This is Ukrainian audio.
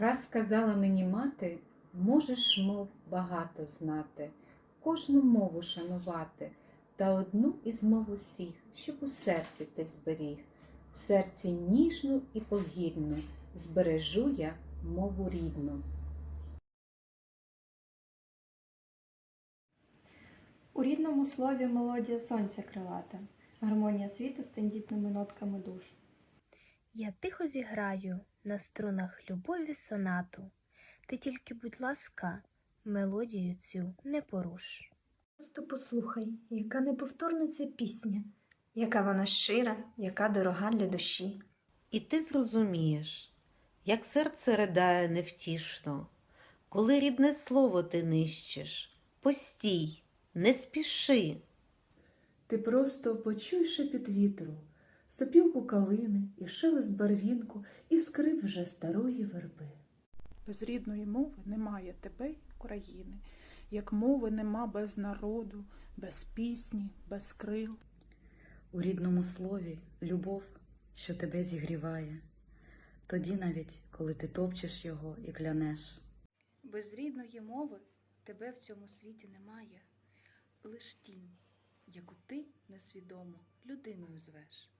Раз сказала мені мати, можеш мов багато знати, кожну мову шанувати, та одну із мов усіх, щоб у серці ти зберіг. В серці ніжну і погідну збережу я мову рідну. У рідному слові мелодія сонця крилата, гармонія світу з тендітними нотками душ. Я тихо зіграю на струнах любові сонату. Ти тільки, будь ласка, мелодію цю не поруш. Просто послухай, яка неповторна ця пісня, яка вона щира, яка дорога для душі. І ти зрозумієш, як серце ридає невтішно, коли рідне слово ти нищиш. Постій, не спіши. Ти просто почуй шепіт вітру, сопілку калини і шелест барвінку, і скрип вже старої верби. Без рідної мови немає тебе й України, як мови нема без народу, без пісні, без крил. У рідному слові любов, що тебе зігріває, тоді навіть, коли ти топчеш його і клянеш. Без рідної мови тебе в цьому світі немає, лиш тінь, яку ти несвідомо людиною звеш.